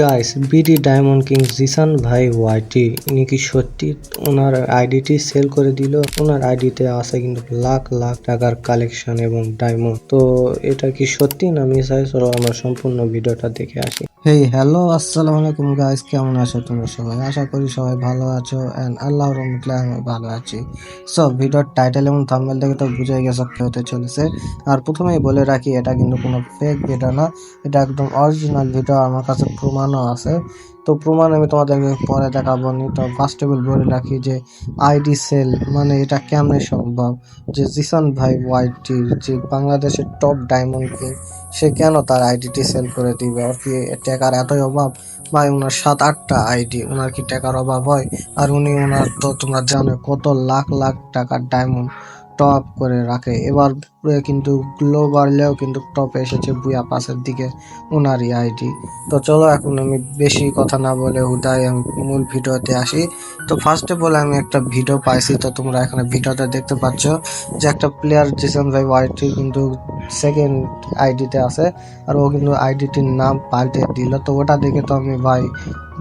Guys BD diamond king Zishan ভাই YT ইনি কি সত্যি ওনার আইডিটি সেল করে দিল? ওনার আইডিতে আছে কিন্তু লাখ লাখ টাকার কালেকশন এবং ডায়মন্ড তো এটা কি সত্যি না মিসাই চলো আমরা সম্পূর্ণ ভিডিওটা দেখে আসি। হেই হ্যালো আসসালামু আলাইকুম গাইস কেমন আছো তোমরা সবাই? আশা করি সবাই ভালো আছো এন্ড আল্লাহ রহমতে আমি ভালো আছি। সো ভিডিওর টাইটেল এবং থাম্বেল দেখে তো বুঝে গেছো কি হতে চলেছে। আর প্রথমেই বলে রাখি, এটা কিন্তু কোনো ফেক ভিডিও না। এটা একদম অরিজিনাল ভিডিও আমার কাছে প্রমাণও আছে। তো প্রমাণ আমি তোমাদেরকে পরে দেখাবো নি। তো ফার্স্ট অল বলে রাখি যে আইডি সেল মানে এটা কেমনে সম্ভব? যে জিসান ভাই ওয়াইটির যে বাংলাদেশের টপ ডায়মন্ড কিং সে কেন তার আইডিটি সেল করে দিবে? ওর কি টাকার এতই অভাব? ভাই ওনার সাত আটটা আইডি ওনার কি টাকার অভাব হয়? আর উনি ওনার তো তোমরা জানো কত লাখ লাখ টাকার ডায়মন্ড টপ করে রাখে। এবার কিন্তু গ্লোবালেও কিন্তু টপে এসেছে বুয়া পাশের দিকে ওনারই আইডি তো চলো এখন আমি বেশি কথা না বলে হুদাই আমি মূল ভিডিওতে আসি। তো ফার্স্ট ফার্স্টে বলে আমি একটা ভিডিও পাইছি, তো তোমরা এখানে ভিডিওতে দেখতে পাচ্ছ যে একটা প্লেয়ার জিসান ভাই ওয়াইটি কিন্তু সেকেন্ড আইডিতে আছে, আর ও কিন্তু আইডিটির নাম পাল্টে দিল। তো ওটা দেখে তো আমি ভাই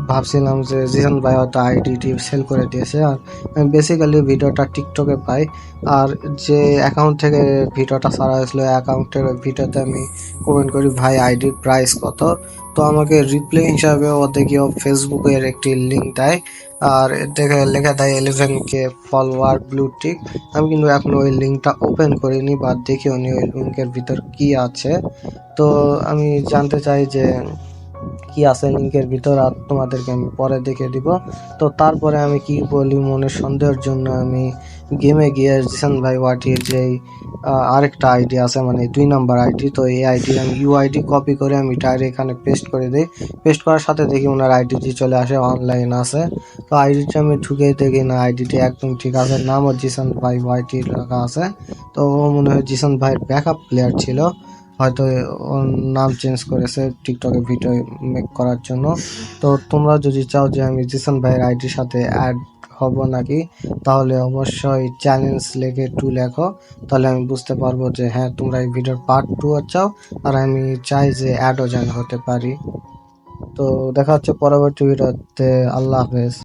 ভাবছিলাম যে জিসান ভাই হয়তো আইডিটি সেল করে দিয়েছে, আর আমি বেসিক্যালি ভিডিওটা টিকটকে পাই। আর যে অ্যাকাউন্ট থেকে ভিডিওটা সারা হয়েছিল অ্যাকাউন্টের ভিডিওতে আমি কমেন্ট করি, ভাই আইডির প্রাইস কত? তো আমাকে রিপ্লাই হিসাবে ও দেখি ও ফেসবুকের একটি লিঙ্ক দেয়, আর দেখে, লেখা দেয় eleven K follower blue tick আমি কিন্তু এখন ওই লিঙ্কটা ওপেন করিনি, বা দেখিও নি ওই লিঙ্কের ভিতর কি আছে। তো আমি জানতে চাই যে কি আছে লিঙ্কের ভিতর, আর তোমাদেরকে আমি পরে দেখে দিব। তো তারপরে আমি কি বলি মনে সন্দেহের জন্য আমি গেমে গিয়ে জিসান ভাই ওয়াটির যেই আরেকটা আইডি আছে মানে দুই নাম্বার আইডি তো এই আইডি আমি ইউআইডি কপি করে আমি ডাইরেক্ট এখানে পেস্ট করে দিই। পেস্ট করার সাথে দেখি ওনার আইডিটি চলে আসে অনলাইন আছে। তো আইডিটি আমি ঢুকে দেখি না আইডিটি একদম ঠিক আছে, নামও জিসান ভাই ওয়াইটি লেখা আছে। তো মনে হয় জিসান ভাইয়ের ব্যাকআপ প্লেয়ার ছিল। হয়তো ওর নাম চেঞ্জ করেছে টিকটকে ভিডিও মেক করার জন্য। তো তোমরা যদি চাও যে আমি জিসান ভাইয়ের আইডির সাথে অ্যাড হব নাকি, তাহলে অবশ্যই চ্যালেঞ্জ লেখে টু লেখো। তাহলে আমি বুঝতে পারব যে হ্যাঁ তোমরা এই ভিডিওর পার্ট টু চাও, আর আমি চাই যে অ্যাডও যেন হতে পারি। তো দেখা হচ্ছে পরবর্তী ভিডিওতে আল্লাহ হাফেজ।